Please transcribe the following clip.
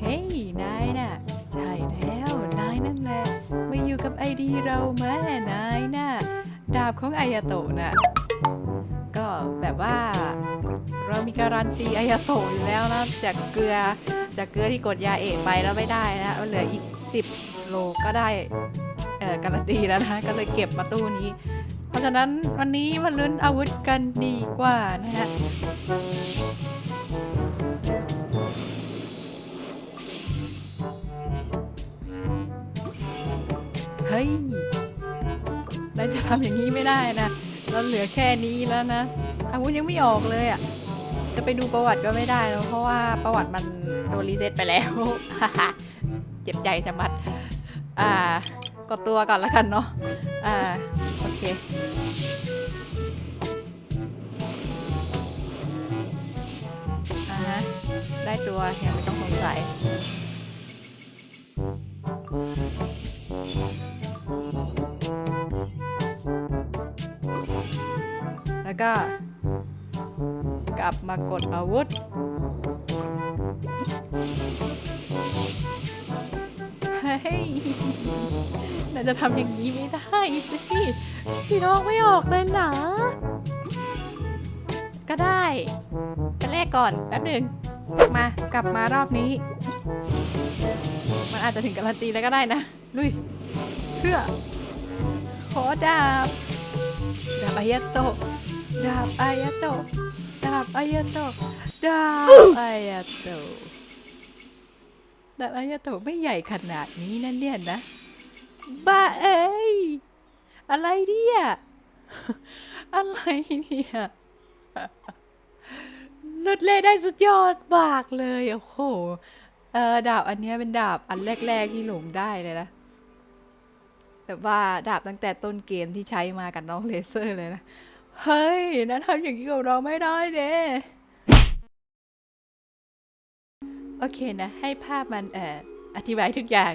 เฮ้ย นายน่ะ ใช่แล้ว นายนั่นแหละ มาอยู่กับไอดีเราไหมนายน่ะ ดาบของอายาโตะน่ะ ก็แบบว่า เรามีการันตีอายาโตะอยู่แล้วนะจากเกลือ จากเกลือที่กดยาเอกไปแล้วไม่ได้นะเหลืออีก10โลก็ได้เอ่อการันตีแล้วนะ ก็เลยเก็บมาตู้นี้ เพราะฉะนั้นวันนี้มาลุ้นอาวุธกันดีกว่านะฮะ ฮ้ยเราจะทำอย่างนี้ไม่ได้นะ เราเหลือแค่นี้แล้วนะอาวุธยังไม่ออกเลยอะ่ะ จะไปดูประวัติก็ไม่ได้แล้วเพราะว่าประวัติมันโดนรีเซ็ตไปแล้ว เจ็บใจจะมัด อ่ากดตัวก่อนล้วกันเนาะ อ่า โอเคอ่าฮะได้ตัวยังไม่ต้องสงสัย แล้วก็ กลับมากดอาวุธ เฮ้ยเราจะทำอย่างนี้ไม่ได้สิพี่น้องไม่ออกเลยนะก็ได้จะแลกก่อนแป๊บหนึ่งมากลับมารอบนี้ มันอาจจะถึงการันตีแล้วก็ได้นะ ลุยเพื่อขอดาบดาบอายาโต ดาบอายาโตะดาบอายาโตะดาบอายาโตะดาบอายาโตะไม่ใหญ่ขนาดนี้นั่นเนี่ยนะ บ้าเอ้ย อะไรเนี่ย อะไรเนี่ยลุดเล่ได้สุดยอดมากเลย โอ้โห เออดาบอันนี้เป็นดาบอันแรก ๆ ที่หลงได้เลยนะแบบว่าดาบตั้งแต่ต้นเกมที่ใช้มากับน้องเลเซอร์เลยนะ เฮ้ยนั่นทำอย่างนี้กับเราไม่ได้เด้โอเคนะ ให้ภาพมันเอ่ออธิบายทุกอย่าง